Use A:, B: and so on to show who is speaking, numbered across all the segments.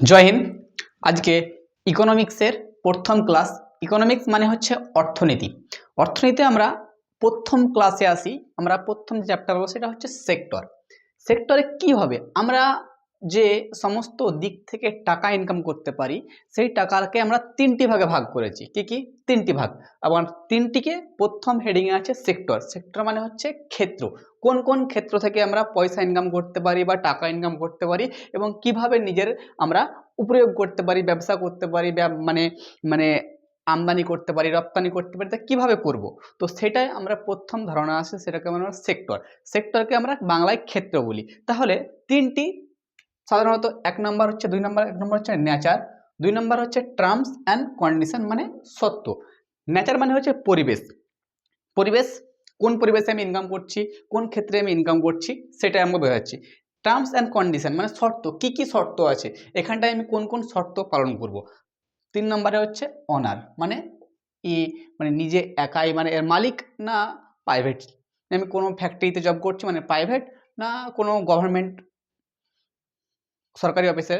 A: জয় হিন্দ। আজকে ইকোনমিক্সের প্রথম class, economics মানে হচ্ছে অর্থনীতি। অর্থনীতিতে আমরা প্রথম ক্লাসে আসি, আমরা প্রথম চ্যাপ্টার বলব সেটা হচ্ছে সেক্টর সেক্টরে কি হবে? আমরা যে সমস্ত দিক থেকে টাকা ইনকাম করতে পারি, সেই টাকাকে আমরা তিনটি ভাগে ভাগ করেছি। কি কি? তিনটি ভাগ। আবার তিনটিকে প্রথম হেডিংয়ে আছে সেক্টর সেক্টর মানে হচ্ছে ক্ষেত্র। কোন কোন ক্ষেত্র থেকে আমরা পয়সা ইনকাম করতে পারি বা টাকা ইনকাম করতে পারি এবং কীভাবে নিজের আমরা উপয়োগ করতে পারি, ব্যবসা করতে পারি মানে মানে আমদানি করতে পারি, রপ্তানি করতে পারি, তা কীভাবে করব? তো সেটাই আমরা প্রথম ধারণা আসে সেটাকে আমরা সেক্টর সেক্টরকে আমরা বাংলায় ক্ষেত্র বলি। তাহলে তিনটি সাধারণত এক নম্বর হচ্ছে, দুই নম্বর, এক নম্বর হচ্ছে নেচার দুই নম্বর হচ্ছে টার্মস অ্যান্ড কন্ডিশন মানে সত্য। নেচার মানে হচ্ছে পরিবেশ। পরিবেশ কোন পরিবেশে আমি ইনকাম করছি, কোন ক্ষেত্রে আমি ইনকাম করছি, সেটাই আমাকে বোঝাচ্ছি। টার্মস অ্যান্ড কন্ডিশন মানে শর্ত, কি কি শর্ত আছে, এখানটায় আমি কোন কোন শর্ত পালন করব। তিন নম্বরে হচ্ছে অনার মানে ই মানে নিজে একাই মানে এর মালিক না প্রাইভেট আমি কোনো ফ্যাক্টরিতে জব করছি মানে প্রাইভেট না কোনো গভর্নমেন্ট সরকারি অফিসে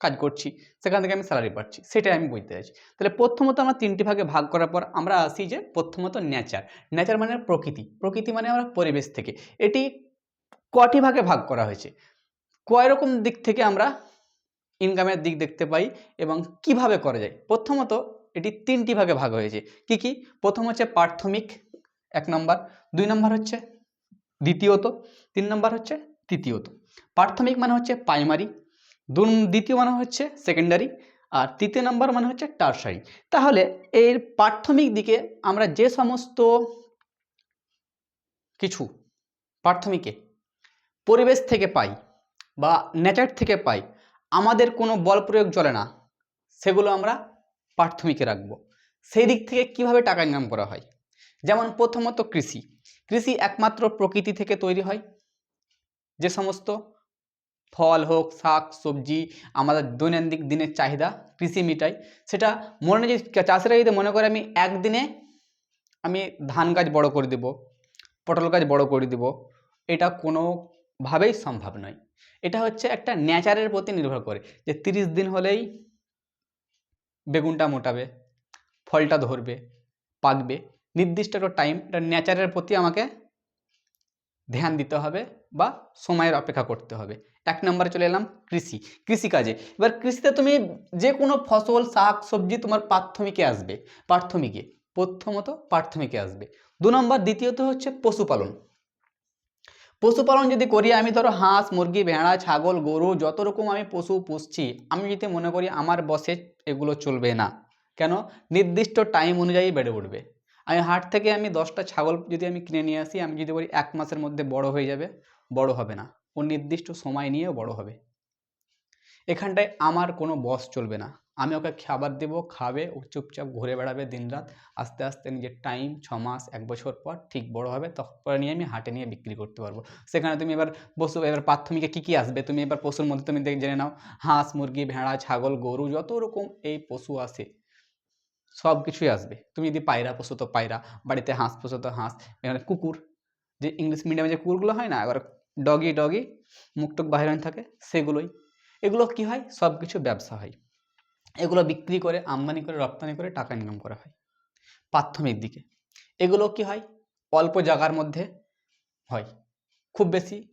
A: কাজ করছি, সেখান থেকে আমি স্যালারি পাচ্ছি, সেটাই আমি বুঝতে চাইছি তাহলে প্রথমত আমরা তিনটি ভাগে ভাগ করার পর আমরা আসি যে প্রথমত নেচার নেচার মানে প্রকৃতি। প্রকৃতি মানে আমরা পরিবেশ থেকে। এটি কটি ভাগে ভাগ করা হয়েছে? কয় রকম দিক থেকে আমরা ইনকামের দিক দেখতে পাই এবং কীভাবে করা যায়? প্রথমত এটি তিনটি ভাগে ভাগ হয়েছে। কি কি? প্রথম হচ্ছে প্রাথমিক, এক নম্বর। দুই নম্বর হচ্ছে দ্বিতীয়ত। তিন নম্বর হচ্ছে তৃতীয়ত। প্রাথমিক মানে হচ্ছে প্রাইমারি দু দ্বিতীয় মানে হচ্ছে সেকেন্ডারি আর তৃতীয় নম্বর মানে হচ্ছে টার্সারি তাহলে এর প্রাথমিক দিকে আমরা যে সমস্ত কিছু প্রাথমিকে পরিবেশ থেকে পাই বা নেচার থেকে পাই, আমাদের কোনো বল প্রয়োগ চলে না, সেগুলো আমরা প্রাথমিকে রাখব। সেই দিক থেকে কীভাবে টাকা ইনকাম করা হয়? যেমন প্রথমত কৃষি। কৃষি একমাত্র প্রকৃতি থেকে তৈরি হয়, যে সমস্ত ফল হোক, শাক, সবজি, আমাদের দৈনন্দিন দিনের চাহিদা, কৃষি মিটাই। সেটা মনে যদি চাষিরা যদি মনে করে আমি একদিনে আমি ধান গাছ বড় করে দেব, পটল গাছ বড় করে দেব, এটা কোনোভাবেই সম্ভব নয়। এটা হচ্ছে একটা নেচারের প্রতি নির্ভর করে যে তিরিশ দিন হলেই বেগুনটা মোটাবে, ফলটা ধরবে, পাকবে। নির্দিষ্ট একটা টাইম এটা নেচারের প্রতি আমাকে ধ্যান দিতে হবে বা সময়ের অপেক্ষা করতে হবে। এক নম্বরে চলে এলাম কৃষি কৃষিকাজে এবার কৃষিতে তুমি যে কোনো ফসল, শাক, সবজি তোমার প্রাথমিকে আসবে, প্রাথমিকে, প্রথমত প্রাথমিকে আসবে। দু নম্বর, দ্বিতীয়ত হচ্ছে পশুপালন। পশুপালন যদি করি, আমি ধরো হাঁস, মুরগি, ভেড়া, ছাগল, গরু, যত রকম আমি পশু পুষছি, আমি যদি মনে করি আমার বসে এগুলো চলবে না, কেন? নির্দিষ্ট টাইম অনুযায়ী বেড়ে উঠবে। আমি হাট থেকে আমি দশটা ছাগল যদি আমি কিনে নিয়ে আসি, আমি যদি বলি এক মাসের মধ্যে বড় হয়ে যাবে, বড় হবে না। ও নির্দিষ্ট সময় নিয়েও বড় হবে। এখানটায় আমার কোনো বস চলবে না। আমি ওকে খাবার দেবো, খাবে, ও চুপচাপ ঘুরে বেড়াবে দিনরাত। আস্তে আস্তে নিজের টাইম ছ মাস, এক বছর পর ঠিক বড় হবে। তখন নিয়ে আমি হাটে নিয়ে বিক্রি করতে পারব। সেখানে তুমি এবার পশু এবার প্রাথমিকে কী কী আসবে? তুমি এবার পশুর মধ্যে তুমি দেখ জেনে নাও। হাঁস, মুরগি, ভেড়া, ছাগল, গরু, যত রকম এই পশু আসে সব কিছুই আসবে। তুমি যদি পায়রা পশু তো পায়রা, বাড়িতে হাঁস পশু তো হাঁস। এখানে কুকুর, যে ইংলিশ মিডিয়ামে যে কুকুরগুলো হয় না, এবার ডগি ডগি মুখটুক বাইরে থাকে, সেগুলোই। এগুলো কি হয়? সব কিছু ব্যবসা হয়। এগুলো বিক্রি করে, আমদানি করে, রপ্তানি করে টাকা ইনকাম করা হয়। প্রাথমিক দিকে। এগুলো কি হয়? অল্প জায়গার মধ্যে হয়। খুব বেশি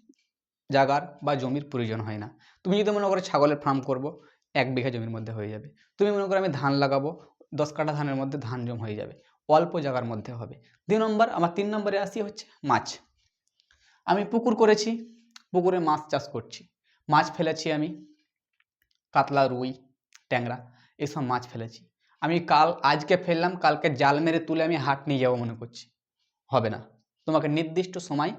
A: জায়গার বা জমির প্রয়োজন হয় না। তুমি যদি মনে করো ছাগলের ফার্ম করব, এক বিঘা জমির মধ্যে হয়ে যাবে। তুমি মনে করো আমি ধান লাগাবো, দশ কাঠা ধানের মধ্যে ধান জম হয়ে যাবে। অল্প জায়গার মধ্যে হবে। দুই নম্বর, আমার তিন নম্বরে আসি হচ্ছে মাছ। আমি পুকুর করেছি, পুকুরে মাছ চাষ করছি। মাছ ফেলেছি আমি, কাতলা, রুই, ট্যাংরা, এসব মাছ ফেলেছি। আমি কাল, আজকে ফেললাম, কালকে জাল মেরে তুলে আমি হাট নিয়ে যাব মনে করছি। হবে না। তোমাকে নির্দিষ্ট সময়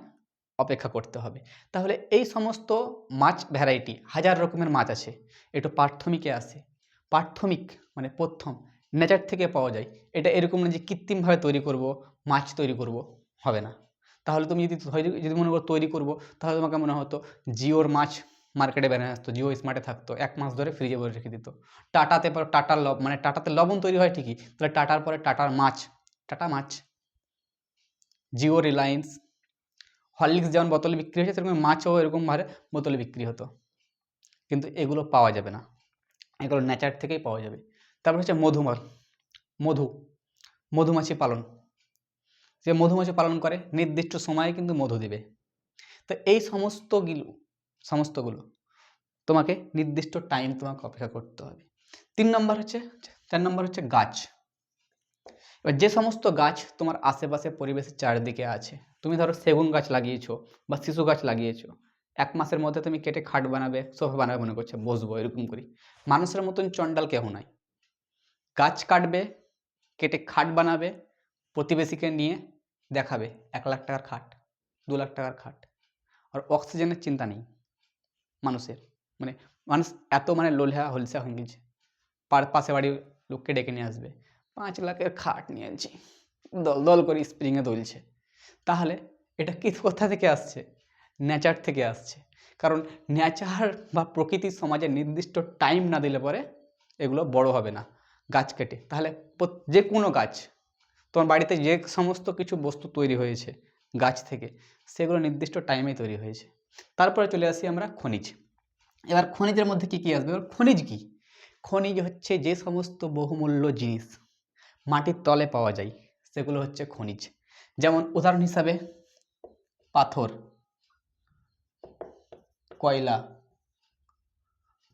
A: অপেক্ষা করতে হবে। তাহলে এই সমস্ত মাছ ভ্যারাইটি হাজার রকমের মাছ আছে। একটু প্রাথমিকে আসে। প্রাথমিক মানে প্রথম নেচার থেকে পাওয়া যায়। এটা এরকম না যে কৃত্রিমভাবে তৈরি করব, মাছ তৈরি করব। হবে না। তাহলে তুমি যদি যদি মনে করো তৈরি করব, তাহলে তোমাকে মনে হতো জিওর মাছ মার্কেটে বেরিয়ে আসতো, জিও স্মার্টে থাকতো, এক মাস ধরে ফ্রিজে ভরে রেখে দিত। টাটাতে পর টাটার লব মানে টাটাতে লবণ তৈরি হয় ঠিকই, তাহলে টাটার পরে টাটার মাছ, টাটা মাছ, জিও রিলায়েন্স, হরলিক্স যেমন বোতলে বিক্রি হয়েছে, সেরকম মাছও এরকম এরকমভাবে বোতলে বিক্রি হতো। কিন্তু এগুলো পাওয়া যাবে না। এগুলো নেচার থেকেই পাওয়া যাবে। তারপর হচ্ছে মধুমাল, মধু, মধুমাছি পালন। যে মধুমাছি পালন করে, নির্দিষ্ট সময়ে কিন্তু মধু দেবে। তো এই সমস্তগুলো সমস্তগুলো তোমাকে নির্দিষ্ট টাইম তোমাকে অপেক্ষা করতে হবে। তিন নম্বর হচ্ছে, চার নম্বর হচ্ছে গাছ। এবার যে সমস্ত গাছ তোমার আশেপাশে পরিবেশের চারিদিকে আছে, তুমি ধরো সেগুন গাছ লাগিয়েছো বা শিশু গাছ লাগিয়েছো, এক মাসের মধ্যে তুমি কেটে খাট বানাবে, সোফা বানাবে মনে করছে, বসবো এরকম করি। মানুষের মতন চন্ডাল কেউ নাই। গাছ কাটবে, কেটে খাট বানাবে, প্রতিবেশীকে নিয়ে দেখাবে এক লাখ টাকার খাট, দু লাখ টাকার খাট। আর অক্সিজেনের চিন্তা নেই মানুষের। মানে মানুষ এত মানে লোলহা হলসা হয়ে গেছে। পাশে বাড়ির লোককে ডেকে নিয়ে আসবে। পাঁচ লাখের খাট নিয়ে আনছি। দল দল করে স্প্রিংয়ে দুলছে। তাহলে এটা কি কোথা থেকে আসছে? নেচার থেকে আসছে। কারণ নেচার বা প্রকৃতির সমাজে নির্দিষ্ট টাইম না দিলে পরে এগুলো বড় হবে না। গাছ কেটে। তাহলে যে কোনো গাছ তোমার বাড়িতে যে সমস্ত কিছু বস্তু তৈরি হয়েছে, গাছ থেকে, সেগুলো নির্দিষ্ট টাইমে তৈরি হয়েছে। তারপরে চলে আসি আমরা খনিজ। এবার খনিজের মধ্যে কি কি আসবে? এবার খনিজ কি? খনিজ হচ্ছে যে সমস্ত বহুমূল্য জিনিস মাটির তলে পাওয়া যায়, সেগুলো হচ্ছে খনিজ। যেমন উদাহরণ হিসাবে, পাথর, কয়লা,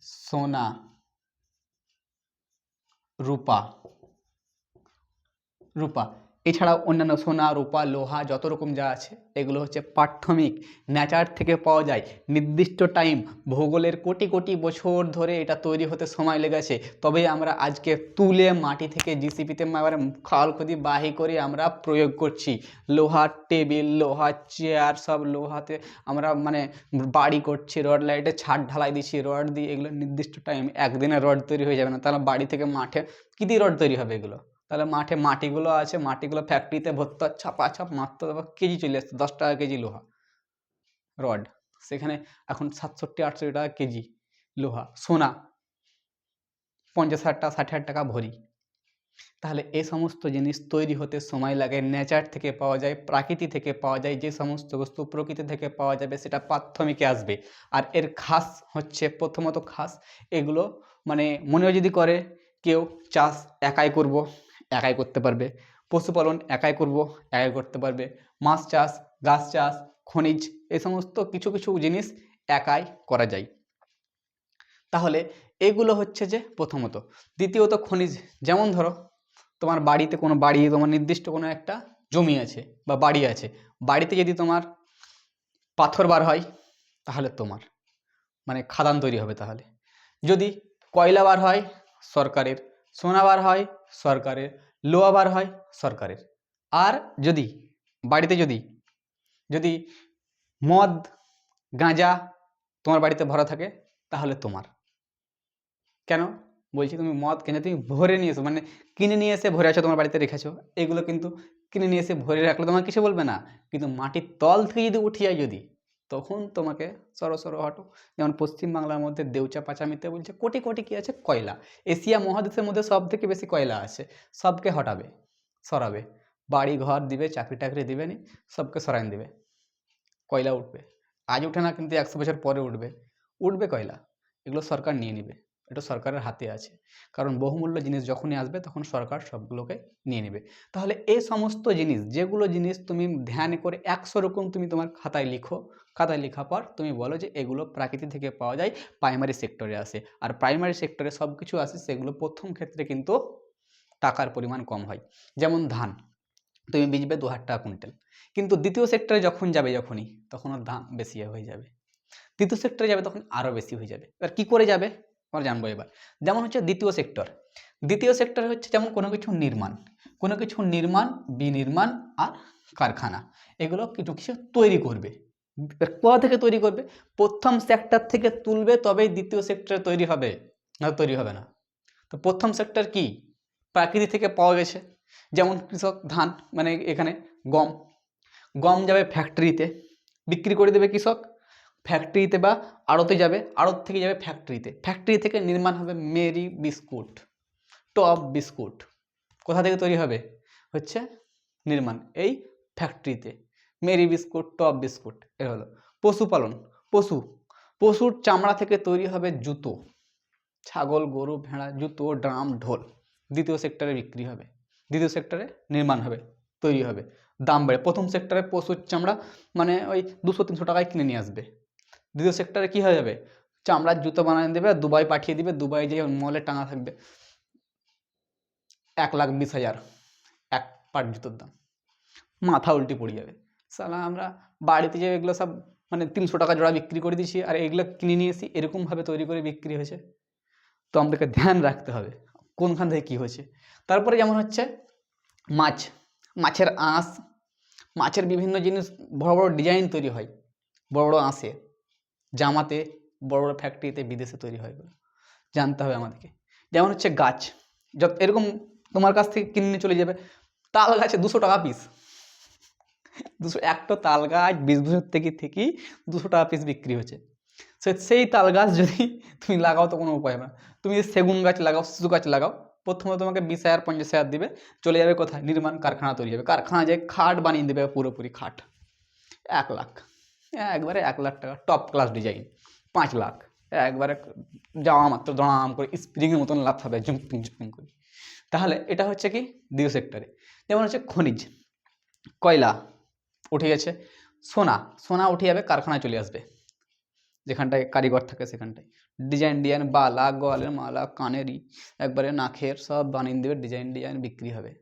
A: সোনা, রূপা রূপা। এছাড়াও অন্যান্য সোনা, রূপা, লোহা, যত রকম যা আছে, এগুলো হচ্ছে প্রাথমিক, ন্যাচার থেকে পাওয়া যায়। নির্দিষ্ট টাইম ভূগোলের কোটি কোটি বছর ধরে এটা তৈরি হতে সময় লেগেছে। তবে আমরা আজকে তুলে মাটি থেকে জিসিপিতে খাল খুদি বাহি করে আমরা প্রয়োগ করছি। লোহার টেবিল, লোহার চেয়ার সব লোহাতে আমরা মানে বাড়ি করছি রড লাইটে ছাদ ঢালাই দিচ্ছি রড দিয়ে এগুলো নির্দিষ্ট টাইম একদিনে রড তৈরি হয়ে যাবে না। তাহলে বাড়ি থেকে মাঠে কী দিয়ে রড তৈরি হবে এগুলো? তাহলে মাঠে মাটিগুলো আছে, মাটিগুলো ফ্যাক্টরিতে ভর্তি ছাপা, ছাপ মারতে দেবো কেজি চলে আসছে, দশ টাকা কেজি লোহা রড সেখানে এখন সাতষট্টি, আটষট্টি টাকা কেজি লোহা, সোনা, পঞ্চাশ হাজার টাকা, ষাট হাজার টাকা ভরি। তাহলে এই সমস্ত জিনিস তৈরি হতে সময় লাগে নেচার থেকে পাওয়া যায়, প্রাকৃতি থেকে পাওয়া যায়, যে সমস্ত বস্তু প্রকৃতি থেকে পাওয়া যাবে, সেটা প্রাথমিকে আসবে। আর এর খাস হচ্ছে, প্রথমত খাস, এগুলো মানে মনেও যদি করে, কেউ চাষ একাই করব একাই করতে পারবে। পশুপালন একাই করব, একাই করতে পারবে। মাছ চাষ, গাছ চাষ, খনিজ, এই সমস্ত কিছু কিছু জিনিস একাই করা যায়। তাহলে এগুলো হচ্ছে যে প্রথমত। দ্বিতীয়ত খনিজ। যেমন ধরো, তোমার বাড়িতে কোনো বাড়ি, তোমার নির্দিষ্ট কোনো একটা জমি আছে বা বাড়ি আছে। বাড়িতে যদি তোমার পাথর বার হয়, তাহলে তোমার মানে খাদান তৈরি হবে তাহলে। যদি কয়লা বার হয়, সরকারের সোনা বার হয় সরকারের লোহা বার হয় সরকারের। আর যদি, বাড়িতে যদি যদি মদ, গাঁজা তোমার বাড়িতে ভরা থাকে, তাহলে তোমার। কেন? বলছি তুমি মদ কিনে তুমি ভরে নিয়ে এসো মানে কিনে নিয়ে এসে ভরে আছো তোমার বাড়িতে রেখেছো। এগুলো কিন্তু কিনে নিয়ে এসে ভরে রাখলে তোমার কিছু বলবে না। কিন্তু মাটির তল থেকে যদি উঠে যায় যদি তখন তোমাকে সরো সরো হটো যেমন পশ্চিমবাংলার মধ্যে দেউচা পাচামিতে বলছে, কোটি কোটি কি আছে? কয়লা। এশিয়া মহাদেশের মধ্যে সব থেকে বেশি কয়লা আছে, সবকে হটাবে, সরাবে। বাড়ি ঘর দিবে চাকরি টাকরি দিবে নি, সবকে সরাই দিবে। কয়লা উঠবে। আজ উঠে না কিন্তু একশো বছর পরে উঠবে। উঠবে কয়লা? এগুলো সরকার নিয়ে নেবে। এটা সরকারের হাতে আছে। কারণ বহুমূল্য জিনিস যখনই আসবে তখন সরকার সবগুলোকে নিয়ে নেবে। তাহলে এই সমস্ত জিনিস, যেগুলো জিনিস তুমি ধ্যান করে একশো রকম তুমি তোমার খাতায় লিখো, খাতায় লেখা পর তুমি বলো যে এগুলো প্রাকৃতি থেকে পাওয়া যায় প্রাইমারি সেক্টরে আসে। আর প্রাইমারি সেক্টরে সব কিছু আসে, সেগুলো প্রথম ক্ষেত্রে কিন্তু টাকার পরিমাণ কম হয়। যেমন ধান, তুমি বেচবে দু হাজার টাকা কুইন্টাল। কিন্তু দ্বিতীয় সেক্টরে যখন যাবে যখনই, তখন দাম বেশি হয়ে যাবে। তৃতীয় সেক্টরে যাবে তখন আরও বেশি হয়ে যাবে। এবার কী করে যাবে? আমরা জানব এবার। যেমন হচ্ছে দ্বিতীয় সেক্টর দ্বিতীয় সেক্টর হচ্ছে যেমন কোনো কিছু নির্মাণ, কোনো কিছু নির্মাণ, বিনির্মাণ আর কারখানা। এগুলো কিছু কিছু তৈরি করবে। কোথা থেকে তৈরি করবে? প্রথম সেক্টর থেকে তুলবে, তবেই দ্বিতীয় সেক্টরে তৈরি হবে। না, তৈরি হবে না। তো প্রথম সেক্টর কি? প্রাকৃতি থেকে পাওয়া গেছে। যেমন কৃষক ধান মানে এখানে গম। গম যাবে ফ্যাক্টরিতে বিক্রি করে দেবে কৃষক। ফ্যাক্টরিতে বা আড়তে যাবে, আড়ত থেকে যাবে ফ্যাক্টরিতে ফ্যাক্টরি থেকে নির্মাণ হবে মেরি বিস্কুট টপ বিস্কুট কোথা থেকে তৈরি হবে? হচ্ছে নির্মাণ, এই ফ্যাক্টরিতে মেরি বিস্কুট টপ বিস্কুট এ হলো। পশুপালন পশু। পশুর চামড়া থেকে তৈরি হবে জুতো। ছাগল, গরু, ভেড়া, জুতো, ড্রাম, ঢোল। দ্বিতীয় সেক্টরে বিক্রি হবে। দ্বিতীয় সেক্টরে নির্মাণ হবে, তৈরি হবে। দাম বাড়ে প্রথম সেক্টরে পশুর চামড়া মানে ওই দুশো তিনশো টাকায় কিনে নিয়ে আসবে। দ্বিতীয় সেক্টরে কী হয়ে যাবে? চামড়ার জুতো বানিয়ে দেবে, দুবাই পাঠিয়ে দিবে, দুবাই যে মলে টাঙা থাকবে। এক লাখ বিশ হাজার এক পাট জুতোর দাম। মাথা উল্টে পড়ে যাবে। সালা আমরা বাড়িতে যে এগুলো সব মানে তিনশো টাকা জোড়া বিক্রি করে দিচ্ছি আর এগুলো কিনে নিয়ে এসি এরকমভাবে তৈরি করে বিক্রি হয়েছে। তো আমাদেরকে ধ্যান রাখতে হবে, কোনখান থেকে কী হয়েছে। তারপরে যেমন হচ্ছে, মাছ, মাছের আঁশ, মাছের বিভিন্ন জিনিস, বড় বড় ডিজাইন তৈরি হয়, বড় বড় আঁশে। জামাতে বড় বড় ফ্যাক্টরিতে বিদেশে তৈরি হয় এগুলো জানতে হবে আমাদেরকে। যেমন হচ্ছে গাছ। যত এরকম তোমার কাছ থেকে কিনে চলে যাবে, তাল গাছে দুশো টাকা পিস দুশো, একটা তাল গাছ বিশ বছর থেকে থেকেই দুশো টাকা পিস বিক্রি হচ্ছে। সে, সেই তাল গাছ যদি তুমি লাগাও তো কোনো উপায় না। তুমি যদি সেগুন গাছ লাগাও, শিশু গাছ লাগাও, প্রথমে তোমাকে বিশ হাজার, পঞ্চাশ হাজার দিবে, চলে যাবে কোথায়? নির্মাণ কারখানা তৈরি হবে। কারখানা যে খাট বানিয়ে দেবে পুরোপুরি খাট। এক লাখ। একবারে এক লাখ টাকা টপ ক্লাস ডিজাইন পাঁচ লাখ। একবারে যাওয়া মাত্র দড়াম করে স্প্রিংয়ের মতন লাভ হবে জুম্পিং জুম্পিং করে। তাহলে এটা হচ্ছে কি? দ্বিতীয় সেক্টরে যেমন হচ্ছে খনিজ, কয়লা উঠে গেছে, সোনা সোনা উঠে যাবে, কারখানায় চলে আসবে। যেখানটায় কারিগর থাকে, সেখানটায়। ডিজাইন ডিজাইন বালা গলের মালা কানেরই একবারে নাখের সব বানিয়ে দেবে ডিজাইন ডিজাইন বিক্রি হবে।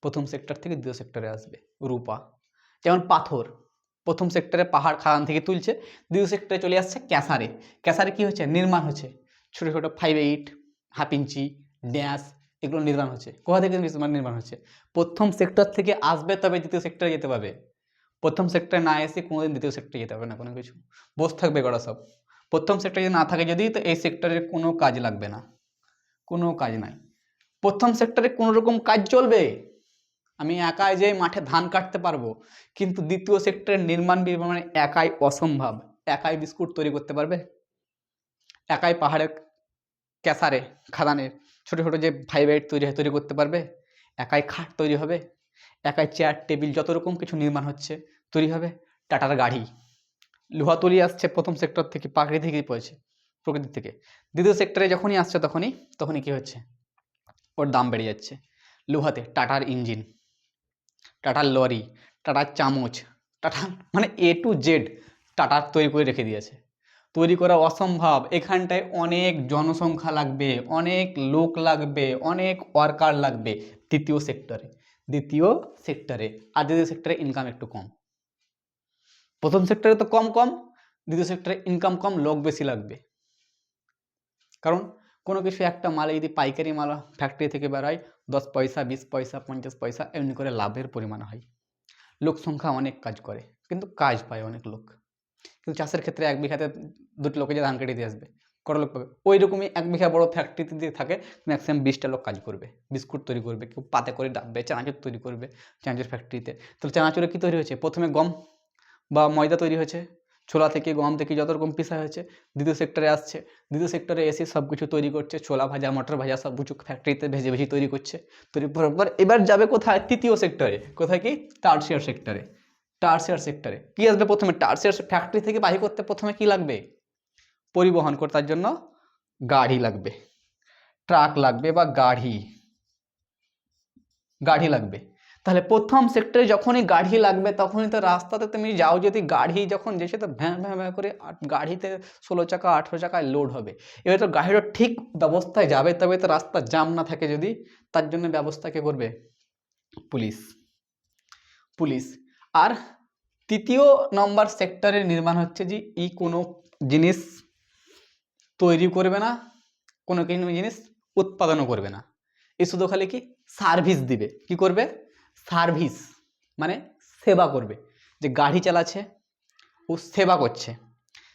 A: প্রথম সেক্টর থেকে দ্বিতীয় সেক্টরে আসবে, রূপা। যেমন পাথর প্রথম সেক্টরে পাহাড় খাদান থেকে তুলছে, দ্বিতীয় সেক্টরে চলে আসছে ক্যাসারে। ক্যাসারে কি হচ্ছে? নির্মাণ হচ্ছে। ছোটো ছোটো five eight half inch dash, এগুলো নির্মাণ হচ্ছে। কোথা থেকে নির্মাণ হচ্ছে? প্রথম সেক্টর থেকে আসবে তবে দ্বিতীয় সেক্টরে যেতে পারবে। প্রথম সেক্টরে না এসে কোনোদিন দ্বিতীয় সেক্টরে যেতে পারবে না কোনো কিছু। বসে থাকবে করা সব। প্রথম সেক্টরে যদি না থাকে যদি, তো এই সেক্টরের কোনো কাজ লাগবে না। কোনো কাজ নাই। প্রথম সেক্টরে কোনো রকম কাজ চলবে? আমি একাই যে মাঠে ধান কাটতে পারব, কিন্তু দ্বিতীয় সেক্টরের নির্মাণ মানে একাই অসম্ভব। একাই বিস্কুট তৈরি করতে পারবে? একাই পাহাড়ের ক্যাসারে খাদানের ছোটো ছোটো যে ফাইভ এইট তৈরি হয়, তৈরি করতে পারবে? একাই খাট তৈরি হবে? একাই চেয়ার টেবিল যত রকম কিছু নির্মাণ হচ্ছে, তৈরি হবে? টাটার গাড়ি। লোহা তৈরি আসছে প্রথম সেক্টর থেকে প্রাকৃতিক থেকেই পড়েছে প্রকৃতি থেকে। দ্বিতীয় সেক্টরে যখনই আসছে তখনই তখনই কী হচ্ছে? ওর দাম বেড়ে যাচ্ছে। লোহাতে, টাটার ইঞ্জিন টাটার লরি টাটার চামচ, টাটা মানে এ টু জেড টাটার তৈরি করে রেখে দিয়েছে। তৈরি করা অসম্ভব। এখানটায় অনেক জনসংখ্যা লাগবে, অনেক লোক লাগবে, অনেক ওয়ার্কার লাগবে দ্বিতীয় সেক্টরে দ্বিতীয় সেক্টরে আর দ্বিতীয় সেক্টরে ইনকাম একটু কম। প্রথম সেক্টরে তো কম কম, দ্বিতীয় সেক্টরে ইনকাম কম, লোক বেশি লাগবে। কারণ কোনো কিছু একটা মালে যদি পাইকারি মাল ফ্যাক্টরি থেকে বেরোয় দশ পয়সা, বিশ পয়সা, পঞ্চাশ পয়সা এমনি করে লাভের পরিমাণ হয়। লোক সংখ্যা অনেক কাজ করে, কিন্তু কাজ পায় অনেক লোক। কিন্তু চাষের ক্ষেত্রে এক বিঘাতে দুটো লোকে যে ধান কেটে দিয়ে আসবে কত লোক পাবে? ওই রকমই এক বিঘা বড় ফ্যাক্টরিতে দিয়ে থাকে ম্যাক্সিমাম বিশটা লোক কাজ করবে। বিস্কুট তৈরি করবে, কেউ পাতে করে ডাববে, চানাচুর তৈরি করবে চানাচুর ফ্যাক্টরিতে তাহলে চানাচুরে কী তৈরি হয়েছে? প্রথমে গম বা ময়দা তৈরি হয়েছে ছোলা থেকে গম থেকে যত রকম পিসা হয়েছে, দ্বিতীয় সেক্টরে আসছে। দ্বিতীয় সেক্টরে এসে সব কিছু তৈরি করছে, ছোলা ভাজা, মটর ভাজা, সব কিছু ফ্যাক্টরিতে ভেজে ভেজে তৈরি করছে। তৈরি করার পর এবার যাবে কোথায়? তৃতীয় সেক্টরে কোথায় কি? টার্সিয়ার সেক্টরে টার্সিয়ার সেক্টরে কি আসবে প্রথমে? টার্সিয়ার ফ্যাক্টরি থেকে বাহির করতে প্রথমে কি লাগবে? পরিবহন করতে তার জন্য গাড়ি লাগবে। ট্রাক লাগবে বা গাড়ি। গাড়ি লাগবে। তাহলে প্রথম সেক্টরে যখনই গাড়ি লাগবে, তখনই তো রাস্তাতে তুমি যাও, যদি গাড়ি যখন যেসে তো ভ্যাঁ ভ্যাঁ ভ্যাঁ করে গাড়িতে ষোলো চাকা, আঠেরো চাকায় লোড হবে। এবার তো গাড়িটা ঠিক ব্যবস্থায় যাবে, তবে তো রাস্তা জাম না থাকে যদি, তার জন্য ব্যবস্থা কে করবে? পুলিশ। পুলিশ। আর তৃতীয় নম্বর সেক্টরের নির্মাণ হচ্ছে যে, ই কোনো জিনিস তৈরি করবে না, কোনো কোনো জিনিস উৎপাদনও করবে না। এ শুধু খালি কি সার্ভিস দিবে। কি করবে? সার্ভিস মানে সেবা করবে। যে গাড়ি চালাচ্ছে, ও সেবা করছে।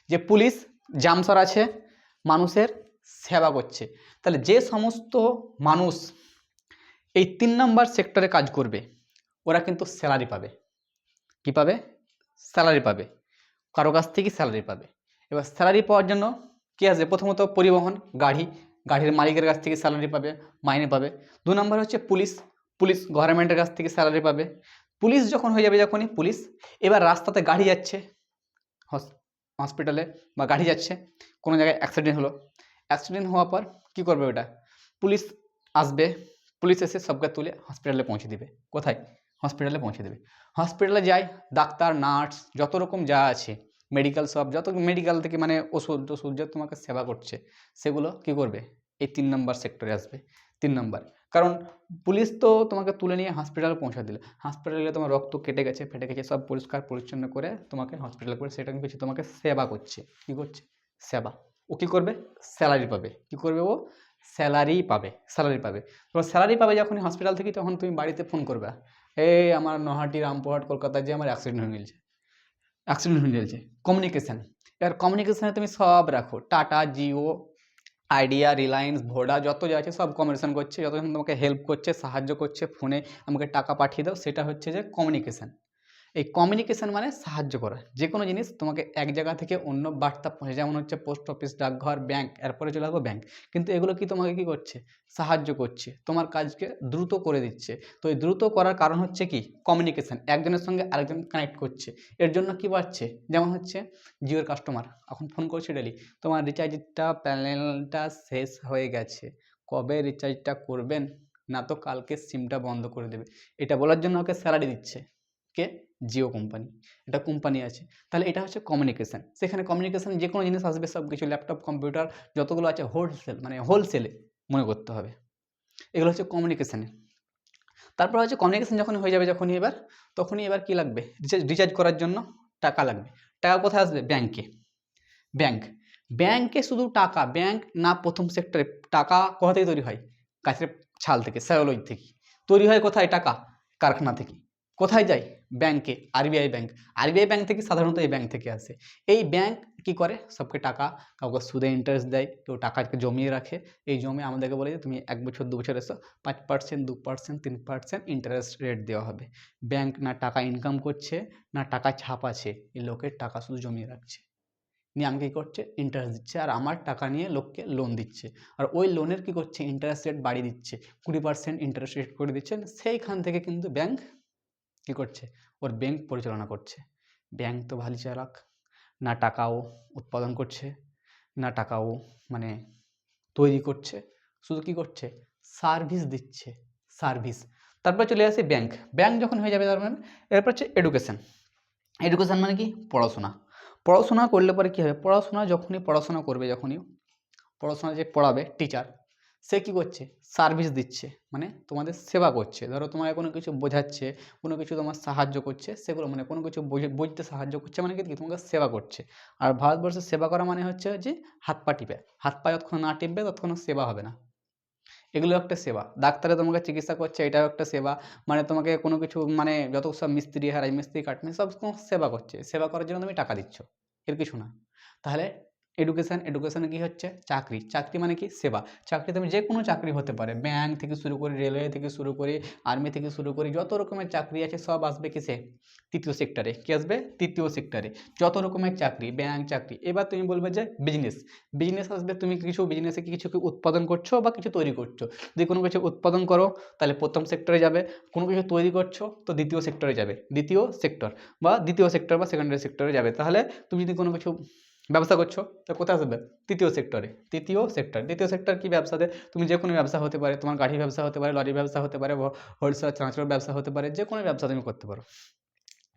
A: যে পুলিশ, জামসর আছে, মানুষের সেবা করছে। তাহলে যে সমস্ত মানুষ এই তিন নম্বর সেক্টরে কাজ করবে, ওরা কিন্তু স্যালারি পাবে। কি পাবে? স্যালারি পাবে। কারও কাছ থেকে স্যালারি পাবে। এবার স্যালারি পাওয়ার জন্য কী আসবে প্রথমত পরিবহন, গাড়ি। গাড়ির মালিকের কাছ থেকে স্যালারি পাবে, মাইনে পাবে। দু নম্বর হচ্ছে পুলিশ। পুলিশ গভর্নমেন্টের কাছ থেকে স্যালারি পাবে। পুলিশ যখন হয়ে যাবে যখনই, পুলিশ এবার রাস্তাতে গাড়ি যাচ্ছে হসপিটালে বা গাড়ি যাচ্ছে, কোনো জায়গায় অ্যাক্সিডেন্ট হলো। অ্যাক্সিডেন্ট হওয়ার পর কী করবে ওটা? পুলিশ আসবে, পুলিশ এসে সবকে তুলে হসপিটালে পৌঁছে দিবে। কোথায়? হসপিটালে পৌঁছে দেবে। হসপিটালে যাই, ডাক্তার নার্স যত রকম যা আছে মেডিকেল সব, যত মেডিকেল থেকে মানে ওষুধ ওষুধ যা তোমাকে সেবা করছে, সেগুলো কি করবে? এই তিন নম্বর সেক্টরে আসবে। তিন নম্বর কারণ পুলিশ তো তোমাকে তুলে নিয়ে হসপিটালে পৌঁছে দিলে। হসপিটালে তোমার রক্ত কেটে গেছে, ফেটে গেছে, সব পরিষ্কার পরিচ্ছন্ন করে তোমাকে হসপিটালে করে সেটা কিছু তোমাকে সেবা করছে। কী করছে? সেবা। ও কী করবে? স্যালারি পাবে। কী করবে ও? স্যালারি পাবে। স্যালারি পাবে। তোমার স্যালারি পাবে যখনই হসপিটাল থেকে, তখন তুমি বাড়িতে ফোন করবে। এই আমার নহাটি রামপুরহাট কলকাতায় যে আমার অ্যাক্সিডেন্ট হয়ে গেছে। অ্যাক্সিডেন্ট হয়ে গেছে। কমিউনিকেশান এবার কমিউনিকেশানে তুমি সব রাখো। Tata, Jio Idea, Reliance, Voda, যত যা আছে সব কমিউনিকেশন করছে যতক্ষণ তোমাকে হেল্প করছে, সাহায্য করছে ফোনে আমাকে টাকা পাঠিয়ে দাও, সেটা হচ্ছে যে কমিউনিকেশান এই কমিউনিকেশান মানে সাহায্য করা। যে কোনো জিনিস তোমাকে এক জায়গা থেকে অন্য বার্তা পৌঁছে যেমন হচ্ছে পোস্ট অফিস ডাকঘর ব্যাংক এরপরে চলে আসব ব্যাংক কিন্তু এগুলো কি তোমাকে কি করছে? সাহায্য করছে। তোমার কাজকে দ্রুত করে দিচ্ছে। তো এই দ্রুত করার কারণ হচ্ছে কি? কমিউনিকেশান একজনের সঙ্গে আরেকজন কানেক্ট করছে। এর জন্য কি বাড়ছে? যেমন হচ্ছে জিওর কাস্টমার এখন ফোন করছে ডেলি তোমার রিচার্জটা প্যানেলটা শেষ হয়ে গেছে। কবে রিচার্জটা করবেন? না তো কালকে সিমটা বন্ধ করে দেবে। এটা বলার জন্য ওকে স্যালারি দিচ্ছে। কে? জিও কোম্পানি এটা কোম্পানি আছে। তাহলে এটা হচ্ছে কমিউনিকেশান সেখানে কমিউনিকেশান যে কোনো জিনিস আসবে সব কিছু ল্যাপটপ কম্পিউটার যতগুলো আছে হোলসেল মানে হোলসেলে মনে করতে হবে। এগুলো হচ্ছে কমিউনিকেশানের তারপর হচ্ছে কমিউনিকেশান যখন হয়ে যাবে, যখনই এবার, তখনই এবার কী লাগবে? রিচার্জ রিচার্জ করার জন্য টাকা লাগবে। টাকা কোথায় আসবে? ব্যাংকে ব্যাংক ব্যাংকে শুধু টাকা। ব্যাংক না প্রথম সেক্টরে টাকা কোথা থেকে তৈরি হয়? গাছের ছাল থেকে স্যালোলজি থেকে। তৈরি হয় কোথায়? টাকা, কারখানা থেকে। কোথায় যায়? ব্যাংকে আরবিআই ব্যাংক আরবিআই ব্যাংক থেকে সাধারণত এই ব্যাংক থেকে আসে। এই ব্যাংক কি করে? সবকে টাকা, কাউকে সুদে ইন্টারেস্ট দেয়, কেউ টাকাকে জমিয়ে রাখে। এই জমে আমাদেরকে বলে যে, তুমি এক বছর, দু বছর এসো, পাঁচ পার্সেন্ট দু পার্সেন্ট তিন পার্সেন্ট ইন্টারেস্ট রেট দেওয়া হবে। ব্যাংক না টাকা ইনকাম করছে, না টাকা ছাপাচ্ছে এই লোকের টাকা শুধু জমিয়ে রাখছে। নিয়ে আমাকে কী করছে? ইন্টারেস্ট দিচ্ছে। আর আমার টাকা নিয়ে লোককে লোন দিচ্ছে। আর ওই লোনের কী করছে? ইন্টারেস্ট রেট বাড়িয়ে দিচ্ছে। কুড়ি পার্সেন্ট ইন্টারেস্ট রেট করে দিচ্ছে। সেইখান থেকে কিন্তু ব্যাংক কী করছে? ওর ব্যাংক পরিচালনা করছে। ব্যাংক তো ভালো চালাক। না টাকাও উৎপাদন করছে, না টাকাও মানে তৈরি করছে। শুধু কী করছে? সার্ভিস দিচ্ছে সার্ভিস তারপর চলে আসে ব্যাংক ব্যাংক যখন হয়ে যাবে তার মানে এরপর হচ্ছে এডুকেশান এডুকেশান মানে কি? পড়াশোনা। পড়াশোনা করলে পরে কী হবে? পড়াশোনা যখনই পড়াশোনা করবে, যখনই পড়াশোনা যে পড়াবে টিচার সে কী করছে? সার্ভিস দিচ্ছে। মানে তোমাদের সেবা করছে। ধরো তোমার কোনো কিছু বোঝাচ্ছে, কোনো কিছু তোমার সাহায্য করছে, সেগুলো মানে কোনো কিছু বুঝে, বুঝতে সাহায্য করছে মানে কি তোমাকে সেবা করছে। আর ভারতবর্ষের সেবা করা মানে হচ্ছে যে হাত পা টিপে। হাত পা যতক্ষণ না টিপবে ততক্ষণ সেবা হবে না। এগুলো একটা সেবা। ডাক্তারে তোমাকে চিকিৎসা করছে, এটাও একটা সেবা। মানে তোমাকে কোনো কিছু মানে যত সব মিস্ত্রি হারাই মিস্ত্রি কাটমি সব সেবা করছে। সেবা করার জন্য তুমি টাকা দিচ্ছ। এর কিছু না। তাহলে এডুকেশান এডুকেশানে কী হচ্ছে? চাকরি। চাকরি মানে কি? সেবা। চাকরি তুমি যে কোনো চাকরি হতে পারে। ব্যাঙ্ক থেকে শুরু করে রেলওয়ে থেকে শুরু করে আর্মি থেকে শুরু করে যত রকমের চাকরি আছে, সব আসবে কিসে? তৃতীয় সেক্টরে কী আসবে? তৃতীয় সেক্টরে যত রকমের চাকরি ব্যাঙ্ক চাকরি। এবার তুমি বলবে যে বিজনেস বিজনেস আসবে, তুমি কিছু বিজনেসে কিছু উৎপাদন করছ বা কিছু তৈরি করছ? যদি কোনো কিছু উৎপাদন করো, তাহলে প্রথম সেক্টরে যাবে। কোনো কিছু তৈরি করছ, তো দ্বিতীয় সেক্টরে যাবে। দ্বিতীয় সেক্টর বা দ্বিতীয় সেক্টর বা সেকেন্ডারি সেক্টরে যাবে। তাহলে তুমি যদি কোনো কিছু ব্যবসা করছ, তো কোথায় আসবে? তৃতীয় সেক্টরে তৃতীয় সেক্টর দ্বিতীয় সেক্টর কী ব্যবসাতে তুমি যে কোনো ব্যবসা হতে পারে, তোমার গাড়ি ব্যবসা হতে পারে লরি ব্যবসা হতে পারে হোলসেল চাঁচড়ার ব্যবসা হতে পারে যে কোনো ব্যবসা তুমি করতে পারো।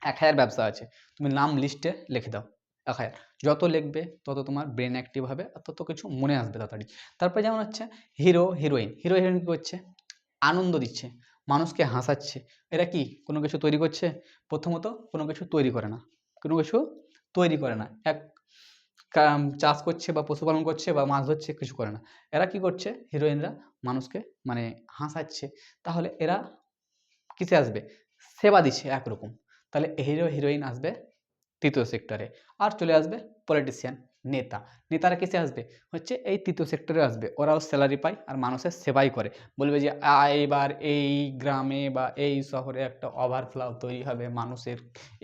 A: এক হাজার ব্যবসা আছে, তুমি নাম লিস্টে লিখে দাও, এক হাজার। যত লিখবে, তত তোমার ব্রেন অ্যাক্টিভ হবে, আর তত কিছু মনে আসবে তাড়াতাড়ি। তারপরে যেমন হচ্ছে হিরো হিরোইন হিরো হিরোইন কী করছে? আনন্দ দিচ্ছে, মানুষকে হাসাচ্ছে। এরা কি? কোনো কিছু তৈরি করছে? প্রথমত কোনো কিছু তৈরি করে না। কোনো কিছু তৈরি করে না। এক চাষ করছে বা পশুপালন করছে বা মাছ ধরছে কিছু করে না। এরা কি করছে? হিরোইনরা মানুষকে মানে হাসাচ্ছে। তাহলে এরা কিসে আসবে? সেবা দিচ্ছে একরকম। তাহলে হিরো, হিরোইন আসবে তৃতীয় সেক্টরে আর চলে আসবে পলিটিশিয়ান নেতা। নেতারা কিসে আসবে? হচ্ছে এই তৃতীয় সেক্টরে আসবে। ওরাও স্যালারি পায় আর মানুষের সেবাই করে। বলবে যে এবার এই গ্রামে বা এই শহরে একটা ওভারফ্লাও তৈরি হবে। মানুষের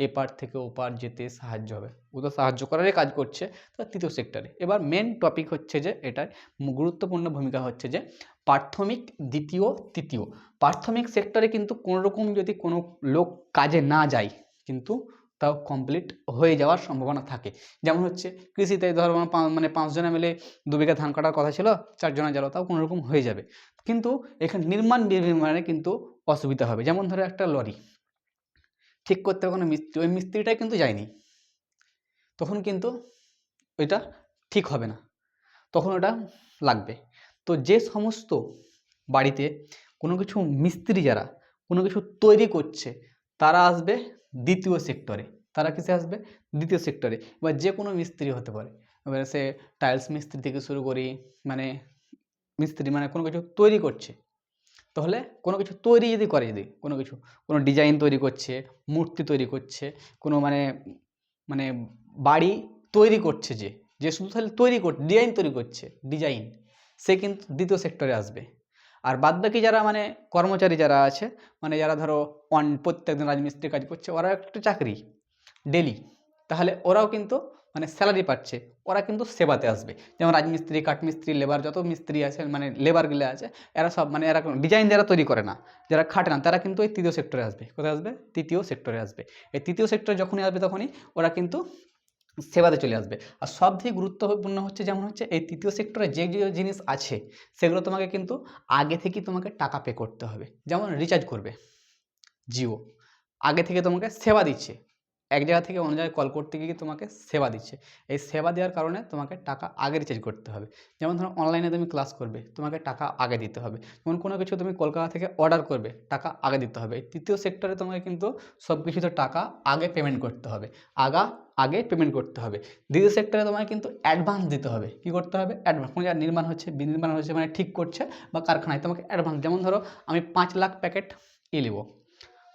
A: এপার থেকে ওপার যেতে সাহায্য হবে। ও তো সাহায্য করারই কাজ করছে তো তৃতীয় সেক্টরে এবার মেন টপিক হচ্ছে যে, এটার গুরুত্বপূর্ণ ভূমিকা হচ্ছে যে, প্রাথমিক, দ্বিতীয়, তৃতীয়। প্রাথমিক সেক্টরে কিন্তু কোনোরকম যদি কোনো লোক কাজে না যায়, কিন্তু তাও কমপ্লিট হয়ে যাওয়ার সম্ভাবনা থাকে। যেমন হচ্ছে কৃষিতে ধরো মানে পাঁচজনে মিলে দু বিঘা ধান কাটার কথা ছিল চারজনে গেল তাও কোনো রকম হয়ে যাবে। কিন্তু এখানে নির্মাণ নির্মাণে কিন্তু অসুবিধা হবে। যেমন ধরো একটা লরি, ঠিক করতে কোনো মিস্ত্রি ওই মিস্ত্রিটাই কিন্তু যায়নি। তখন কিন্তু ওইটা ঠিক হবে না। তখন ওটা লাগবে। তো যে সমস্ত বাড়িতে কোনো কিছু মিস্ত্রি যারা, কোনো কিছু তৈরি করছে, তারা আসবে দ্বিতীয় সেক্টরে তারা কিসে আসবে? দ্বিতীয় সেক্টরে এবার যে কোনো মিস্ত্রি হতে পারে। এবার সে টাইলস মিস্ত্রি থেকে শুরু করি মানে মিস্ত্রি মানে কোনো কিছু তৈরি করছে। তাহলে কোনো কিছু তৈরি যদি করে যদি, কোনো কিছু, কোনো ডিজাইন তৈরি করছে, মূর্তি তৈরি করছে, কোনো মানে মানে বাড়ি তৈরি করছে যে যে শুধু তাহলে তৈরি কর ডিজাইন তৈরি করছে ডিজাইন সে কিন্তু দ্বিতীয় সেক্টরে আসবে। আর বাদবাকি যারা মানে কর্মচারী যারা আছে মানে যারা ধরো অন প্রত্যেকদিন রাজমিস্ত্রি কাজ করছে, ওরা একটা চাকরি। ডেলি। তাহলে ওরাও কিন্তু মানে স্যালারি পাচ্ছে, ওরা কিন্তু সেবাতে আসবে। যেমন রাজমিস্ত্রি, কাঠমিস্ত্রি লেবার যত মিস্ত্রি আছে মানে লেবারগুলো আছে, এরা সব মানে এরা ডিজাইন যারা তৈরি করে না, যারা খাটে না, তারা কিন্তু এই তৃতীয় সেক্টরে আসবে। কোথায় আসবে? তৃতীয় সেক্টরে আসবে। এই তৃতীয় সেক্টরে যখনই আসবে তখনই ওরা কিন্তু সেবাতে চলে আসবে। আর সব থেকে গুরুত্বপূর্ণ হচ্ছে যেমন হচ্ছে, এই তৃতীয় সেক্টরে যে যে জিনিস আছে, সেগুলো তোমাকে কিন্তু আগে থেকেই তোমাকে টাকা পে করতে হবে। যেমন রিচার্জ করবে, জিও। আগে থেকে তোমাকে সেবা দিচ্ছে। এক জায়গা থেকে অন্য জায়গায় কল করতে গিয়ে তোমাকে সেবা দিচ্ছে। এই সেবা দেওয়ার কারণে তোমাকে টাকা আগে রিচার্জ করতে হবে। যেমন ধরো অনলাইনে তুমি ক্লাস করবে, তোমাকে টাকা আগে দিতে হবে। যেমন কোনো কিছু তুমি কলকাতা থেকে অর্ডার করবে, টাকা আগে দিতে হবে। এই তৃতীয় সেক্টরে তোমাকে কিন্তু সব কিছুতে টাকা আগে পেমেন্ট করতে হবে। আগা, আগে পেমেন্ট করতে হবে। দ্বিতীয় সেক্টরে তোমাকে কিন্তু অ্যাডভান্স দিতে হবে। কী করতে হবে? অ্যাডভান্স কোনো জায়গায় নির্মাণ হচ্ছে, বিনির্মাণ হচ্ছে মানে ঠিক করছে বা কারখানায় তোমাকে অ্যাডভান্স যেমন ধরো আমি পাঁচ লাখ প্যাকেট ই নেব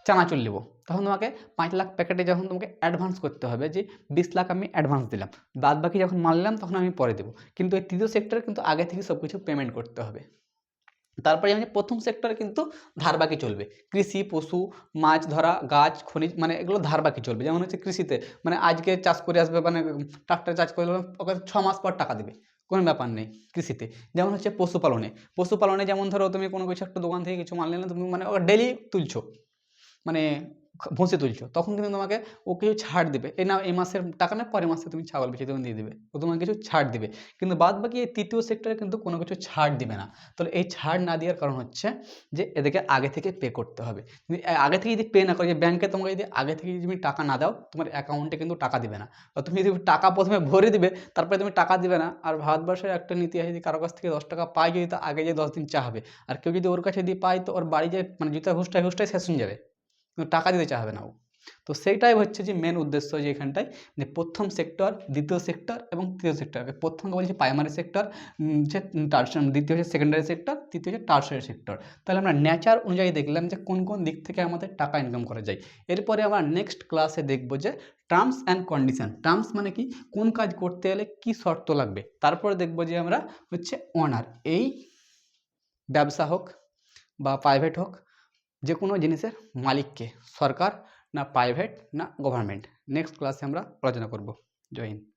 A: চানাচুর নেব তখন তোমাকে পাঁচ লাখ প্যাকেটে যখন তোমাকে অ্যাডভান্স করতে হবে যে বিশ লাখ আমি অ্যাডভান্স দিলাম, বাদ বাকি যখন মাল নিলাম তখন আমি পরে দেবো। কিন্তু এই তৃতীয় সেক্টরে কিন্তু আগে থেকে সব কিছু পেমেন্ট করতে হবে। তারপরে আমি প্রথম সেক্টরে কিন্তু ধারবাকি চলবে। কৃষি, পশু, মাছ ধরা, গাছ, খনিজ মানে এগুলো ধারবাকি চলবে। যেমন হচ্ছে কৃষিতে মানে আজকে চাষ করে আসবে মানে ট্রাক্টর চাষ করে ওকে ছ মাস পর টাকা দেবে। কোনো ব্যাপার নেই কৃষিতে। যেমন হচ্ছে পশুপালনে পশুপালনে যেমন ধরো তুমি কোনো কিছু একটা দোকান থেকে কিছু মাল নিলে তুমি মানে ডেলি তুলছো। মানে ভুসি তুলছো। তখন কিন্তু তোমাকে ও কিছু ছাড় দিবে। এই না, এই মাসের টাকা না, পরের মাসে তুমি ছাগল বেঁচে তুমি দিয়ে দিবে। ও তোমাকে কিছু ছাড় দিবে। কিন্তু বাদ বাকি এই তৃতীয় সেক্টরে কিন্তু কোনো কিছু ছাড় দিবে না। তাহলে এই ছাড় না দেওয়ার কারণ হচ্ছে যে এদেরকে আগে থেকে পে করতে হবে। আগে থেকে যদি পে না করো, যে ব্যাংকে তোমাকে যদি আগে থেকে যদি তুমি টাকা না দাও, তোমার অ্যাকাউন্টে কিন্তু টাকা দিবে না। বা তুমি যদি টাকা প্রথমে ভরে দিবে, তারপরে তুমি টাকা দিবে না। আর ভারতবর্ষের একটা নীতি আছে যদি কারও কাছ থেকে দশ টাকা পায় যদি তা আগে যে দশ দিন চা হবে। আর কেউ যদি ওর কাছে দিয়ে পায়, তো ওর বাড়ি যে মানে জুতা ঘুষটায় ঘুষটায় শেষ হয়ে যাবে। টাকা দিতে চাইবে না ও। তো সেইটাই হচ্ছে যে মেন উদ্দেশ্য যে এখানটায় যে প্রথম সেক্টর দ্বিতীয় সেক্টর এবং তৃতীয় সেক্টর প্রথম বলছি প্রাইমারি সেক্টর হচ্ছে দ্বিতীয় হচ্ছে সেকেন্ডারি সেক্টর তৃতীয় হচ্ছে টার্সারি সেক্টর তাহলে আমরা নেচার অনুযায়ী দেখলাম যে কোন কোন দিক থেকে আমাদের টাকা ইনকাম করা যায়। এরপরে আমরা নেক্সট ক্লাসে দেখব যে টার্মস অ্যান্ড কন্ডিশন টার্মস মানে কি? কোন কাজ করতে গেলে কি শর্ত লাগবে? তারপরে দেখব যে আমরা হচ্ছে অনার এই ব্যবসা হোক বা প্রাইভেট হোক যে কোনো জিনিসের মালিককে, সরকার না প্রাইভেট না গভর্নমেন্ট নেক্সট ক্লাসে আমরা আলোচনা করব। জয় হিন্দ।